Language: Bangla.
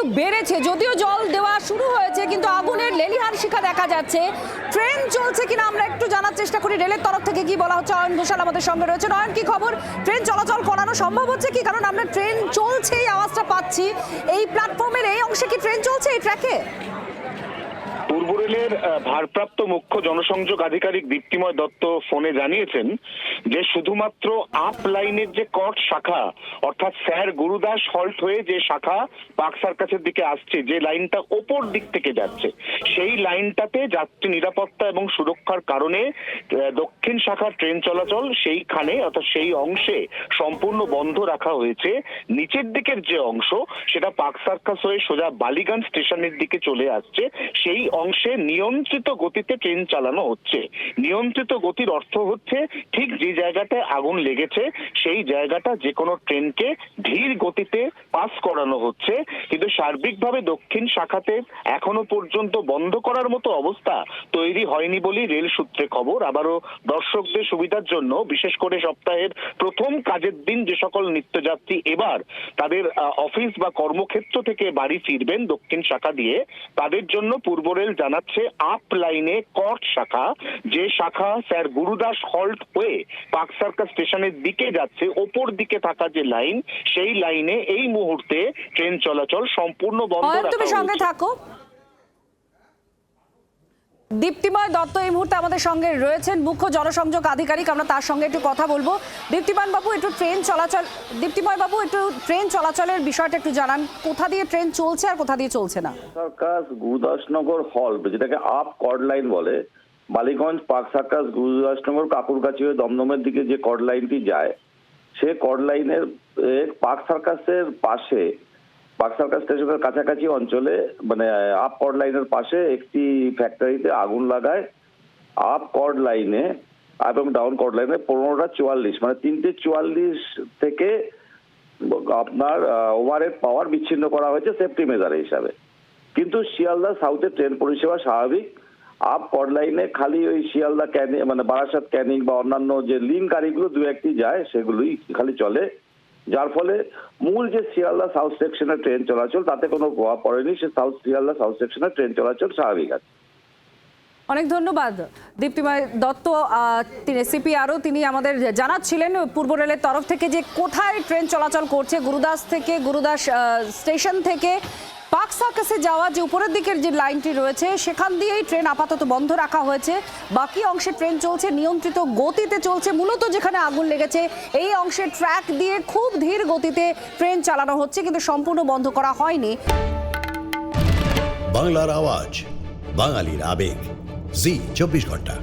কিন্তু বেড়েছে। যদিও জল দেওয়া শুরু হয়েছে, কিন্তু আগুনের লেলিহান শিখা দেখা যাচ্ছে। ট্রেন চলছে কিনা আমরা একটু জানার চেষ্টা করি। রেলের তরফ থেকে কি বলা হচ্ছে? অয়ন ঘোষাল আমাদের সঙ্গে রয়েছে অয়ন, কি খবর? ট্রেন চলাচল করানো সম্ভব হচ্ছে কি? কারণ আমরা ট্রেন চলছে এই আওয়াজটা পাচ্ছি। এই প্ল্যাটফর্মের এই অংশে কি ট্রেন চলছে এই ট্র্যাকে পূর্ব রেলের ভারপ্রাপ্ত মুখ্য জনসংযোগ আধিকারিক দীপ্তিময় দত্ত ফোনে জানিয়েছেন যে শুধুমাত্র আপ লাইনের যে কট শাখা, অর্থাৎ স্যার গুরুদাস হল্ট হয়ে যে শাখা পার্ক সার্কাসের দিকে আসছে, যে লাইনটা ওপর দিক থেকে যাচ্ছে, সেই লাইনটাতে যাত্রী নিরাপত্তা এবং সুরক্ষার কারণে দক্ষিণ শাখার ট্রেন চলাচল সেইখানে, অর্থাৎ সেই অংশে সম্পূর্ণ বন্ধ রাখা হয়েছে। নিচের দিকের যে অংশ, সেটা পার্ক সার্কাস হয়ে সোজা বালিগঞ্জ স্টেশনের দিকে চলে আসছে, সেই অংশে নিয়ন্ত্রিত গতিতে ট্রেন চালানো হচ্ছে। নিয়ন্ত্রিত গতির অর্থ হচ্ছে ঠিক যে জায়গাটায় আগুন লেগেছে, সেই জায়গাটা যে কোনো ট্রেনকে ধীর গতিতে পাস করানো হচ্ছে। কিন্তু সার্বিকভাবে দক্ষিণ শাখাতে এখনও পর্যন্ত বন্ধ করার মতো অবস্থা তৈরি হয়নি বলেই রেল সূত্রে খবর। আবারও দর্শকদের সুবিধার জন্য, বিশেষ করে সপ্তাহের প্রথম কাজের দিন যে সকল নিত্যযাত্রী এবার তাদের অফিস বা কর্মক্ষেত্র থেকে বাড়ি ফিরবেন দক্ষিণ শাখা দিয়ে, তাদের জন্য পূর্ব রেল জানাচ্ছে আপ লাইনে কট শাখা যে শাখা স্যার গুরুদাস হল্ট হয়ে পার্ক সার্কাস স্টেশনের দিকে যাচ্ছে ওপর দিকে থাকা যে লাইন সেই লাইনে এই মুহূর্তে ট্রেন চলাচল সম্পূর্ণ বন্ধ রাখা তুমি সঙ্গে হয়েছে। থাকো দীপ্তিময় দত্ত এই মুহূর্তে আমাদের সঙ্গে রয়েছেন মুখ্য জনসংযোগ আধিকারিক। আমরা তার সঙ্গে একটু কথা বলব। দীপ্তিমান বাবু, একটু ট্রেন চলাচল, দীপ্তিময় বাবু, একটু ট্রেন চলাচলের বিষয়টা একটু জানান। কোথা দিয়ে ট্রেন চলছে আর কোথা দিয়ে চলছে না? সার্কাস গুরুদাসনগর হল, যেটাকে আপ কর্ড লাইন বলে। বালিগঞ্জ পার্ক সার্কাস গুরুদাসনগর কাকুরকাছি হয়ে দমদমের দিকে যে কর্ড লাইনটি যায়, সে কর্ড লাইনের পার্ক সার্কাসের পাশে পার্ক সার্কাস স্টেশনের কাছাকাছি অঞ্চলে মানে আপ কর্ড লাইনের পাশে একটি ফ্যাক্টরিতে আগুন লাগায়। আপ কর্ড লাইনে এবং ডাউন কর্ড লাইনে পনেরোটা চুয়াল্লিশ মানে তিনটে চুয়াল্লিশ থেকে আপনার ওভারহেড পাওয়ার বিচ্ছিন্ন করা হয়েছে সেফটি মেজার হিসাবে। কিন্তু শিয়ালদা সাউথে ট্রেন পরিষেবা স্বাভাবিক। আপ কড লাইনে খালি ওই শিয়ালদা ক্যানিং মানে বারাসাত ক্যানিং বা অন্যান্য যে লিঙ্ক গাড়িগুলো দু একটি যায়, সেগুলোই খালি চলে। যার ফলে মূল যে শিয়ালদা সাউথ সেকশনের ট্রেন চলাচল, তাতে কোনো প্রভাব পড়েনি। সে সাউথ শিয়ালদা সাউথ সেকশনের ট্রেন চলাচল স্বাভাবিক আছে। অনেক ধন্যবাদ। দীপ্তিময় দত্ত তিনি সিপিআরও তিনি আমাদের জানাচ্ছিলেন পূর্ব রেলের তরফ থেকে যে কোথায় ট্রেন চলাচল করছে। গুরুদাস থেকে, গুরুদাস স্টেশন থেকে পার্ক সার্কাসে যাওয়া যে উপরের দিকের যে লাইনটি রয়েছে, সেখান দিয়েই ট্রেন আপাতত বন্ধ রাখা হয়েছে। বাকি অংশে ট্রেন চলছে, নিয়ন্ত্রিত গতিতে চলছে, মূলত যেখানে আগুন লেগেছে, এই অংশে ট্র্যাক দিয়ে খুব ধীর গতিতে ট্রেন চালানো হচ্ছে, কিন্তু সম্পূর্ণ বন্ধ করা হয়নি। বাংলার আওয়াজ, বাঙালির আবেগ। জি, চব্বিশ ঘণ্টা।